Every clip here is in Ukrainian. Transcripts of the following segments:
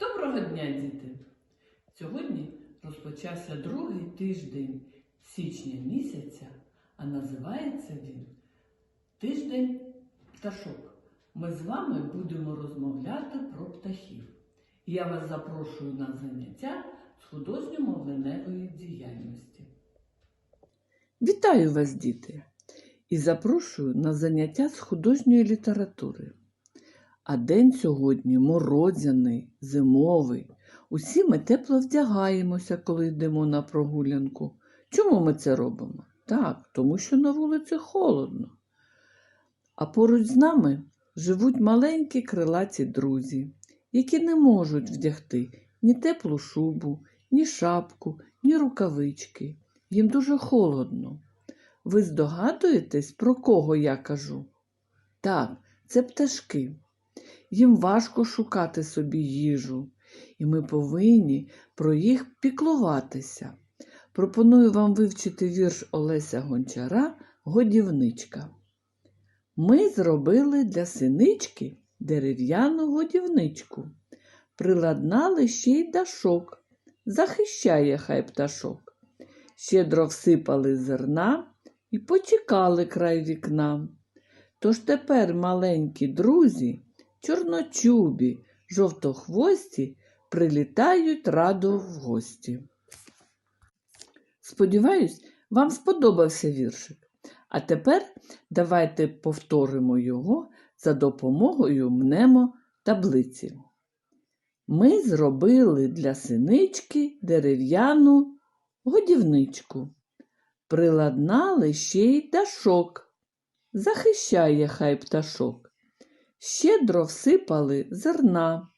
Доброго дня, діти! Сьогодні розпочався другий тиждень січня місяця, а називається він Тиждень пташок. Ми з вами будемо розмовляти про птахів. Я вас запрошую на заняття з художньо-мовленевої діяльності. Вітаю вас, діти! І запрошую на заняття з художньої літератури. А день сьогодні морозяний, зимовий. Усі ми тепло вдягаємося, коли йдемо на прогулянку. Чому ми це робимо? Так, тому що на вулиці холодно. А поруч з нами живуть маленькі крилаті друзі, які не можуть вдягти ні теплу шубу, ні шапку, ні рукавички. Їм дуже холодно. Ви здогадуєтесь, про кого я кажу? Так, це пташки. Їм важко шукати собі їжу, і ми повинні про їх піклуватися. Пропоную вам вивчити вірш Олеся Гончара Годівничка. Ми зробили для синички дерев'яну годівничку, приладнали ще й дашок, захищає хай пташок. Щедро всипали зерна і почекали край вікна. Тож тепер маленькі друзі чорночубі, жовтохвості прилітають радо в гості. Сподіваюсь, вам сподобався віршик. А тепер давайте повторимо його за допомогою мнемо таблиці. Ми зробили для синички дерев'яну годівничку, приладнали ще й дашок, захищає хай пташок щедро всипали зерна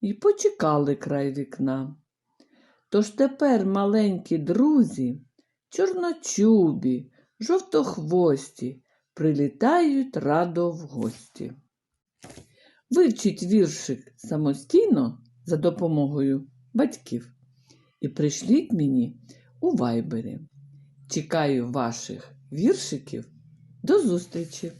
і почекали край вікна. Тож тепер маленькі друзі, чорночубі, жовтохвості, прилітають радо в гості. Вивчіть віршик самостійно за допомогою батьків і прийшліть мені у вайбері. Чекаю ваших віршиків. До зустрічі!